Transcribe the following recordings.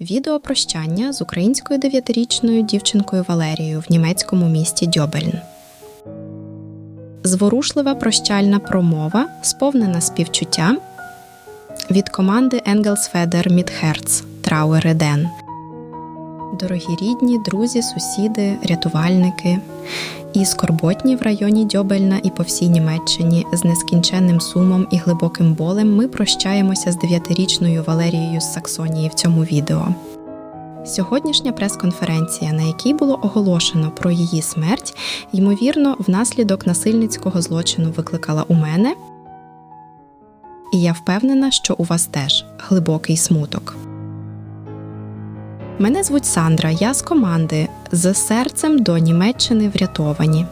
Відео прощання з українською дев'ятирічною дівчинкою Валерією в німецькому місті Дьобельн. Зворушлива прощальна промова, сповнена співчуття від команди Engelsfeder Мідхерц Den. Дорогі рідні, друзі, сусіди, рятувальники і скорботні в районі Дьобельна і по всій Німеччині з нескінченним сумом і глибоким болем ми прощаємося з дев'ятирічною Валерією з Саксонії в цьому відео. Сьогоднішня прес-конференція, на якій було оголошено про її смерть, ймовірно, внаслідок насильницького злочину викликала у мене, і я впевнена, що у вас теж глибокий смуток. Мене звуть Сандра, я з команди з серцем до Німеччини врятовані.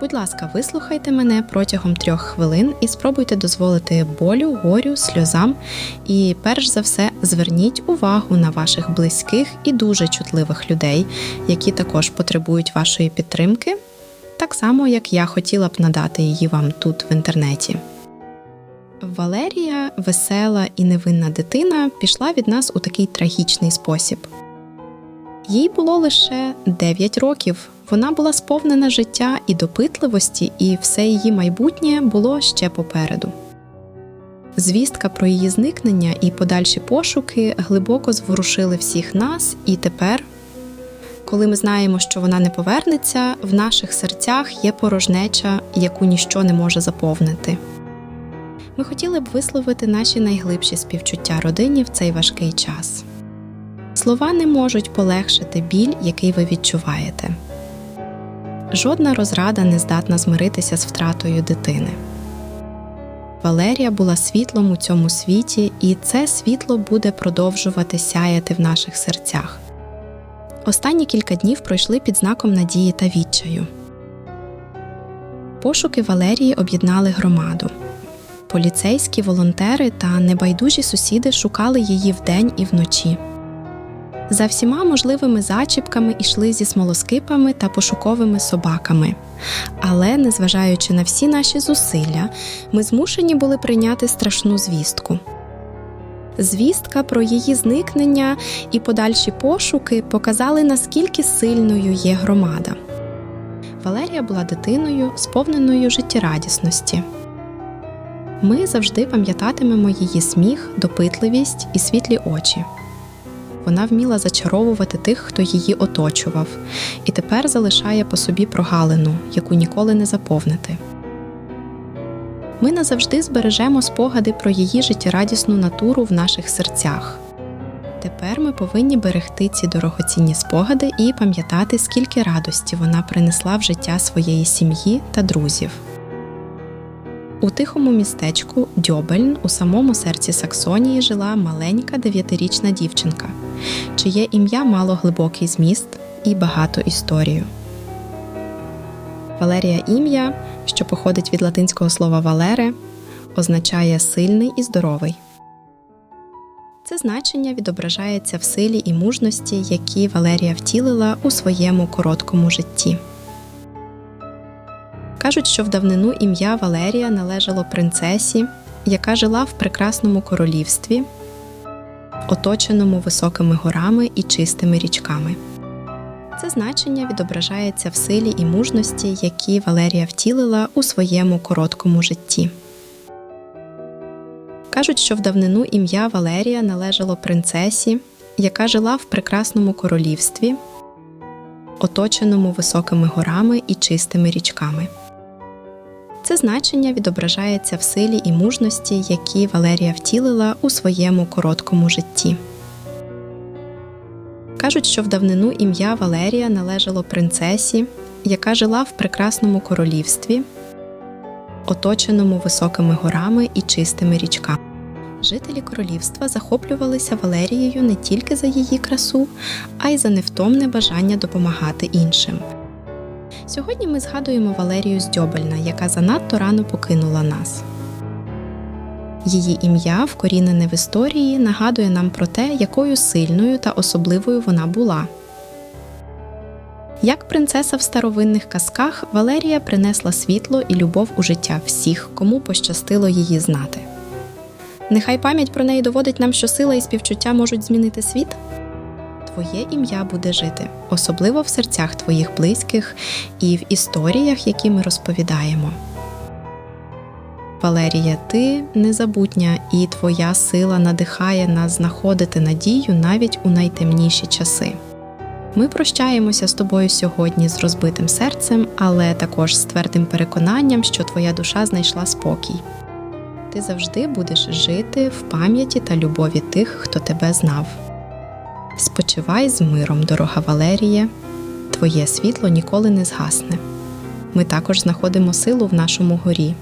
Будь ласка, вислухайте мене протягом трьох хвилин і спробуйте дозволити болю, горю, сльозам. І перш за все зверніть увагу на ваших близьких і дуже чутливих людей, які також потребують вашої підтримки, так само як я хотіла б надати її вам тут в інтернеті. Валерія, весела і невинна дитина, пішла від нас у такий трагічний спосіб. Їй було лише 9 років. Вона була сповнена життя і допитливості, і все її майбутнє було ще попереду. Звістка про її зникнення і подальші пошуки глибоко зворушили всіх нас, і тепер, коли ми знаємо, що вона не повернеться, в наших серцях є порожнеча, яку ніщо не може заповнити. Ми хотіли б висловити наші найглибші співчуття родині в цей важкий час. Слова не можуть полегшити біль, який ви відчуваєте. Жодна розрада не здатна змиритися з втратою дитини. Валерія була світлом у цьому світі, і це світло буде продовжувати сяяти в наших серцях. Останні кілька днів пройшли під знаком надії та відчаю. Пошуки Валерії об'єднали громаду. Поліцейські волонтери та небайдужі сусіди шукали її вдень і вночі. За всіма можливими зачіпками йшли зі смолоскипами та пошуковими собаками. Але, незважаючи на всі наші зусилля, ми змушені були прийняти страшну звістку. Звістка про її зникнення і подальші пошуки показали, наскільки сильною є громада. Валерія була дитиною, сповненою життєрадісності. Ми завжди пам'ятатимемо її сміх, допитливість і світлі очі. Вона вміла зачаровувати тих, хто її оточував, і тепер залишає по собі прогалину, яку ніколи не заповнити. Ми назавжди збережемо спогади про її життєрадісну натуру в наших серцях. Тепер ми повинні берегти ці дорогоцінні спогади і пам'ятати, скільки радості вона принесла в життя своєї сім'ї та друзів. У тихому містечку Дьобельн у самому серці Саксонії жила маленька дев'ятирічна дівчинка, чиє ім'я мало глибокий зміст і багато історію. Валерія ім'я, що походить від латинського слова валере, означає сильний і здоровий. Це значення відображається в силі і мужності, які Валерія втілила у своєму короткому житті. Кажуть, що в давнину ім'я Валерія належало принцесі, яка жила в прекрасному королівстві, оточеному високими горами і чистими річками. Це значення відображається в силі і мужності, які Валерія втілила у своєму короткому житті. Кажуть, що в давнину ім'я Валерія належало принцесі, яка жила в прекрасному королівстві, оточеному високими горами і чистими річками. Це значення відображається в силі і мужності, які Валерія втілила у своєму короткому житті. Кажуть, що в давнину ім'я Валерія належало принцесі, яка жила в прекрасному королівстві, оточеному високими горами і чистими річками. Жителі королівства захоплювалися Валерією не тільки за її красу, а й за невтомне бажання допомагати іншим. Сьогодні ми згадуємо Валерію Здьобельна, яка занадто рано покинула нас. Її ім'я, вкорінене в історії, нагадує нам про те, якою сильною та особливою вона була. Як принцеса в старовинних казках, Валерія принесла світло і любов у життя всіх, кому пощастило її знати. Нехай пам'ять про неї доводить нам, що сила і співчуття можуть змінити світ. Твоє ім'я буде жити, особливо в серцях твоїх близьких і в історіях, які ми розповідаємо. Валерія, ти незабутня, і твоя сила надихає нас знаходити надію навіть у найтемніші часи. Ми прощаємося з тобою сьогодні з розбитим серцем, але також з твердим переконанням, що твоя душа знайшла спокій. Ти завжди будеш жити в пам'яті та любові тих, хто тебе знав. Спочивай з миром, дорога Валерія, твоє світло ніколи не згасне. Ми також знаходимо силу в нашому горі,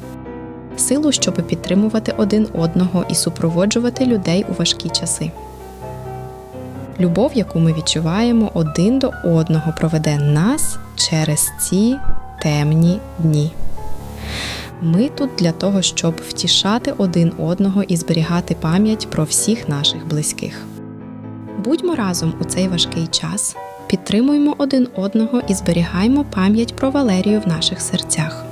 силу, щоб підтримувати один одного і супроводжувати людей у важкі часи. Любов, яку ми відчуваємо один до одного, проведе нас через ці темні дні. Ми тут для того, щоб втішати один одного і зберігати пам'ять про всіх наших близьких. Будьмо разом у цей важкий час, підтримуємо один одного і зберігаймо пам'ять про Валерію в наших серцях.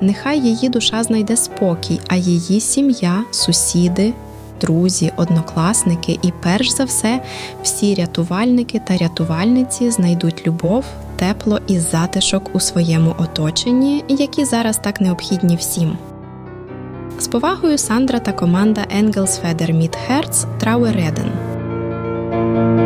Нехай її душа знайде спокій, а її сім'я, сусіди, друзі, однокласники і, перш за все, всі рятувальники та рятувальниці знайдуть любов, тепло і затишок у своєму оточенні, які зараз так необхідні всім. З повагою Сандра та команда Engels Feder Meet Herz Reden. Thank you.